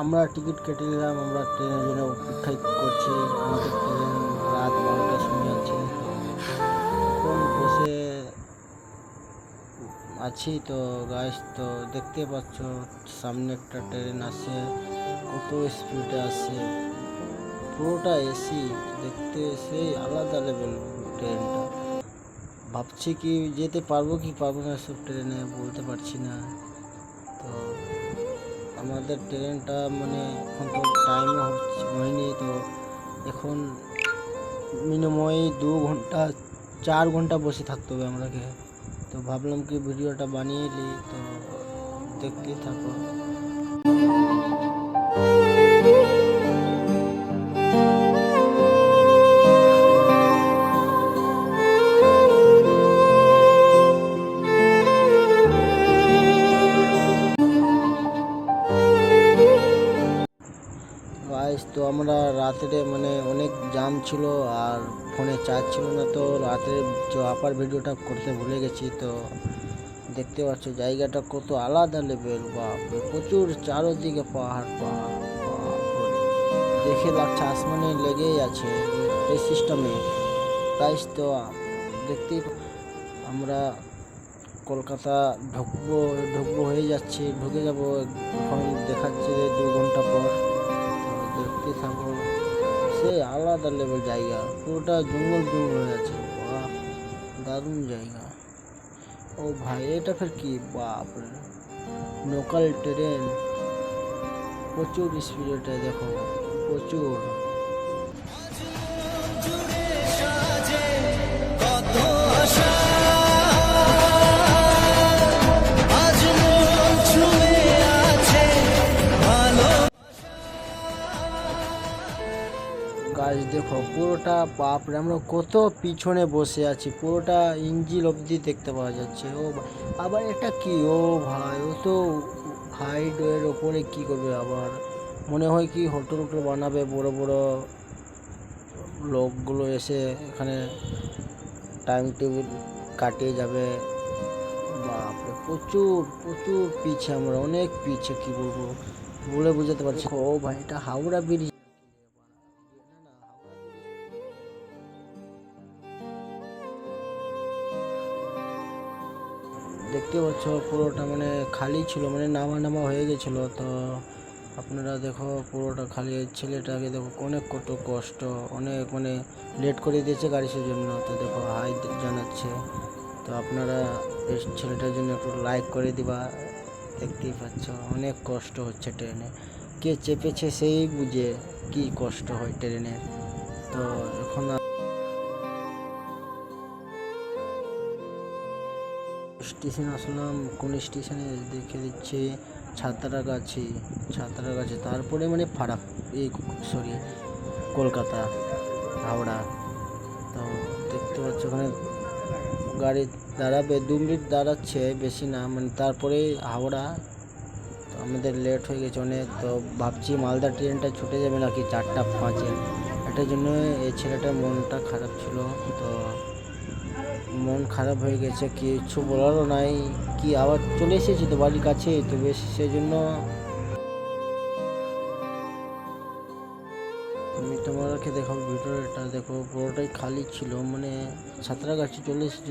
আমরা টিকিট কেটে নিলাম, আমরা ট্রেনের জন্য অপেক্ষা করছি। আমাদের ট্রেন রাত বারোটার সময় আছে। তো বসে আছি তো গাইস তো দেখতে পাচ্ছ, সামনে একটা ট্রেন আসে কত স্পিডে আসে পুরোটা এসি দেখতে সেই আলাদা লেভেল ট্রেনটা। ভাবছি কি যেতে পারব কি পারব না সব ট্রেনে, বলতে পারছি না। আমাদের ট্রেনটা মানে এখন তো টাইমও হচ্ছে হয়নি, তো এখন মিনিমাম দু ঘণ্টা, চার ঘণ্টা বসে থাকতে হবে আমাকে তো ভাবলাম কি ভিডিওটা বানিয়ে নিই, তো দেখতেই থাকো। আমরা রাত্রে মানে অনেক জাম ছিল আর ফোনে চার্জ ছিল না, তো রাতে আপার ভিডিওটা করতে ভুলে গেছি, তো দেখতে পাচ্ছ জায়গাটা কত আলাদা লেভেল বাপরে, প্রচুর চারোদিকে পাহাড় পাহাড় দেখে লাগছে আসমানে লেগেই আছে এই সিস্টেমে গাইস তো দেখতেই পা- আমরা কলকাতা ঢুকবো ঢুকবো হয়ে যাচ্ছে, ঢুকে যাব, এখন দেখাচ্ছে দু ঘণ্টা পর। দেখতে থাকো সে আলাদা লেভেল জায়গা। পুরোটা জঙ্গল জঙ্গল হয়ে আছে বাহ, দারুণ জায়গা। ও ভাই, এটা ফের কি? বাপরে। লোকাল ট্রেন প্রচুর স্পিডে দেখো। প্রচুর। দেখো, পুরোটা বাপরে আমরা কত পিছনে বসে আছি। পুরোটা ইঞ্জিল অবধি দেখতে পাওয়া যাচ্ছে। ও আবার এটা কি? ও ভাই, ও তো হাইট এর ওপরে কি করবে আবার? মনে হয় কি হোটেল হোটেল বানাবে, বড় বড় লোকগুলো এসে এখানে টাইম টেবিল কাটিয়ে যাবে। বাপরে প্রচুর প্রচুর পিছে আমরা, অনেক পিছে, কি বলব? বলে বোঝাতে পারছি ও ভাই, এটা হাওড়া ব্রিজ দেখতে পাচ্ছ, পুরোটা মানে খালি ছিল মানে নামা নামা হয়ে গেছিল। তো আপনারা দেখো, পুরোটা খালি, ছেলেটাকে দেখো, অনেক কত কষ্ট, অনেক মানে লেট করে দিয়েছে গাড়ি জন্য তো দেখো, হাই জানাচ্ছে। তো আপনারা এই ছেলেটার জন্য একটু লাইক করে দিবা। দেখতেই পাচ্ছ, অনেক কষ্ট হচ্ছে ট্রেনে। কে চেপেছে সেই বুঝে কি কষ্ট হয় ট্রেনের। তো এখন স্টেশন আসলাম, কোন স্টেশনে দেখে দিচ্ছে ছাত্রাগাছি ছাত্রাগাছি তারপরে মানে ফারাক এই সরি, কলকাতা, হাওড়া। তো দেখতে পাচ্ছ ওখানে গাড়ি দাঁড়াবে, দু মিনিট দাঁড়াচ্ছে বেশি না মানে তারপরে হাওড়া। তো আমাদের লেট হয়ে গেছে অনেক, তো ভাবছি মালদা ট্রেনটা ছুটে যাবে নাকি চারটা পাঁচে। এটার জন্য এই ছেলেটার মনটা খারাপ ছিল, তো মন খারাপ হয়ে গেছে, কিছু বলারও নাই। কি আবার চলে এসেছি তো বাড়ির কাছে? তো বেশ সেই জন্য আমি তোমাকে দেখাবো, ভিডিওটা দেখো, পুরোটাই খালি ছিল মানে ছাত্রাগাছি চলে এসেছি।